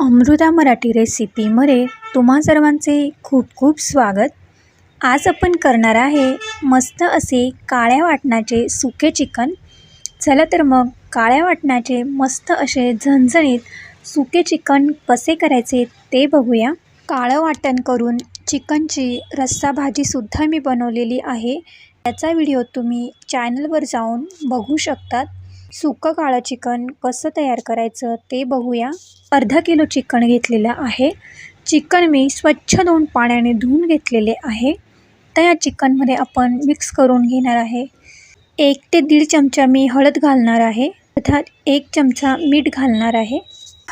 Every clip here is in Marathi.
अमृता मराठी रेसिपीमध्ये तुम्हा सर्वांचे खूप खूप स्वागत. आज आपण करणार आहे मस्त असे काळ्या वाटणाचे सुके चिकन. चला तर मग काळ्या वाटणाचे मस्त असे झणझणीत सुके चिकन कसे करायचे ते बघूया. काळं वाटण करून चिकनची रस्सा भाजीसुद्धा मी बनवलेली आहे. त्याचा व्हिडिओ तुम्ही चॅनलवर जाऊन बघू शकतात. सुकं काळं चिकन कसं तयार करायचं ते बघूया. अर्धा किलो चिकन घेतलेलं आहे. चिकन मी स्वच्छ दोन पाण्याने धुवून घेतलेले आहे. तर या चिकनमध्ये आपण मिक्स करून घेणार आहे. एक ते दीड चमचा मी हळद घालणार आहे. अर्थात एक चमचा मीठ घालणार आहे.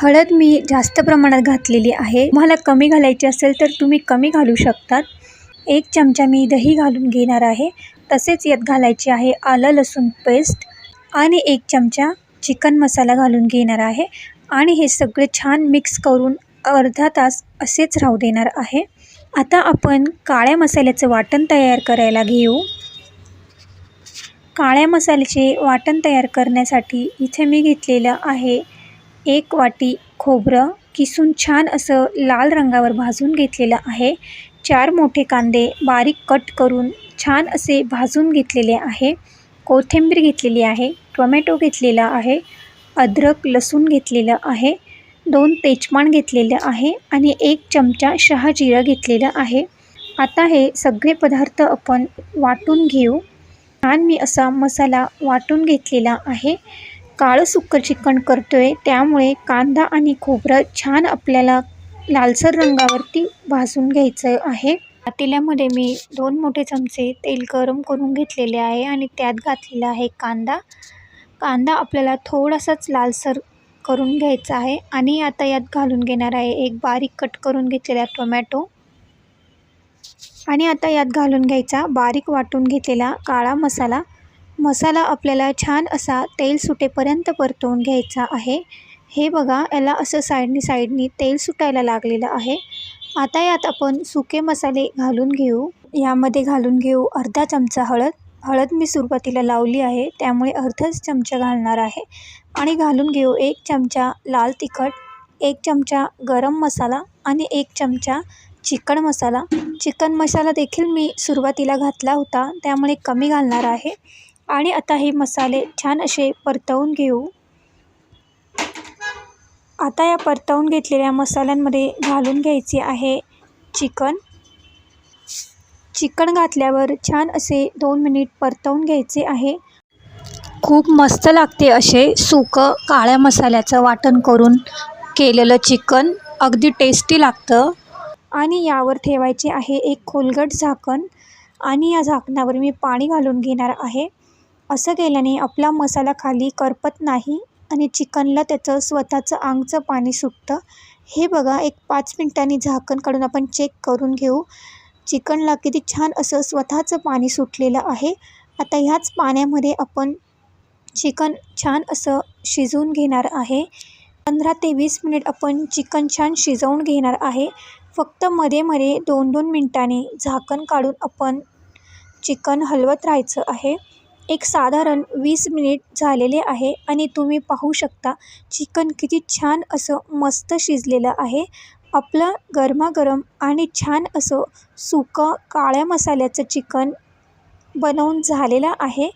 हळद मी जास्त प्रमाणात घातलेली आहे. तुम्हाला कमी घालायची असेल तर तुम्ही कमी घालू शकतात. एक चमचा मी दही घालून घेणार आहे. तसेच यात घालायची आहे आलं लसूण पेस्ट आणि एक चमचा चिकन मसाला घालून घेणार आहे. आणि हे सगळे छान मिक्स करून अर्धा तास असेच राहू देणार आहे. आता आपण काळ्या मसाल्याचं वाटण तयार करायला घेऊ. काळ्या मसाल्याचे वाटण तयार करण्यासाठी इथे मी घेतलेलं आहे एक वाटी खोबरं. किसून छान असं लाल रंगावर भाजून घेतलेलं आहे. चार मोठे कांदे बारीक कट करून छान असे भाजून घेतलेले आहे. कोथिंबीर घेतलेली आहे टोमॅटो घेतलेला आहे अद्रक लसूण घेतलेलं आहे दोन तेजपान घेतलेलं आहे आणि एक चमचा शहाजिरं घेतलेलं आहे. आता हे सगळे पदार्थ आपण वाटून घेऊ. छान मी असा मसाला वाटून घेतलेला आहे. काळं सुक्कं चिकन करतो आहे त्यामुळे कांदा आणि खोबरं छान आपल्याला लालसर रंगावरती भाजून घ्यायचं आहे. पातेल्यामध्ये मी दोन मोठे चमचे तेल गरम करून घेतलेले आहे आणि त्यात घातलेला आहे कांदा. कांदा आपल्याला थोडासाच लालसर करून घ्यायचा आहे आणि आता यात घालून घेणार आहे एक बारीक कट करून घेतलेला टोमॅटो. आणि आता यात घालून घ्यायचा बारीक वाटून घेतलेला काळा मसाला. मसाला आपल्याला छान असा तेल सुटेपर्यंत परतवून घ्यायचा आहे. हे बघा याला असं साईडनी साईडनी तेल सुटायला लागलेलं आहे. आता यात आपण सुके मसाले घालून घेऊ. यामध्ये घालून घेऊ अर्धा चमचा हळद. हळद मी सुरुवातीला लावली आहे त्यामुळे अर्धाच चमचा घालणार आहे. आणि घालून घेऊ एक चमचा लाल तिखट एक चमचा गरम मसाला आणि एक चमचा चिकन मसाला. चिकन मसाला देखील मी सुरुवातीला घातला होता त्यामुळे कमी घालणार आहे. आणि आता हे मसाले छान असे परतवून घेऊ. आता या परतवून घेतलेल्या मसाल्यांमध्ये घालून घ्यायचे आहे चिकन. चिकन घातल्यावर छान असे दोन मिनिट परतवून घ्यायचे आहे. खूप मस्त लागते असे सुकं काळ्या मसाल्याचं वाटण करून केलेलं चिकन. अगदी टेस्टी लागतं. आणि यावर ठेवायचे आहे एक खोलगट झाकण. आणि या झाकणावर मी पाणी घालून घेणार आहे. असं केल्याने आपला मसाला खाली करपत नाही. आणि चिकनला त्याचं स्वतःचं आंगचं पाणी सुटतं. हे बघा एक पाच मिनटांनी झाकण काढून आपण चेक करून घेऊ. चिकनला किती छान असं स्वतःचं पाणी सुटलेलं आहे. आता ह्याच पाण्यामध्ये आपण चिकन छान असं शिजवून घेणार आहे. पंधरा ते वीस मिनिट आपण चिकन छान शिजवून घेणार आहे. फक्त मध्ये मध्ये दोन दोन मिनटांनी झाकण काढून आपण चिकन हलवत राहायचं आहे. एक साधारण वीस मिनिट झालेले आहे आणि तुम्ही पाहू शकता चिकन किती छान असं मस्त शिजलेलं आहे. आपलं गरमागरम आणि छान असं सुकं काळ्या मसाल्याचं चिकन बनवून झालेलं आहे.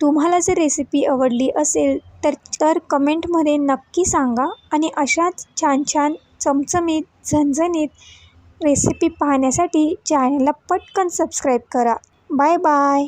तुम्हाला जर रेसिपी आवडली असेल तर तर कमेंटमध्ये नक्की सांगा आणि अशाच छान छान चमचमीत झणझणीत रेसिपी पाहण्यासाठी चॅनलला पटकन सबस्क्राईब करा. Bye bye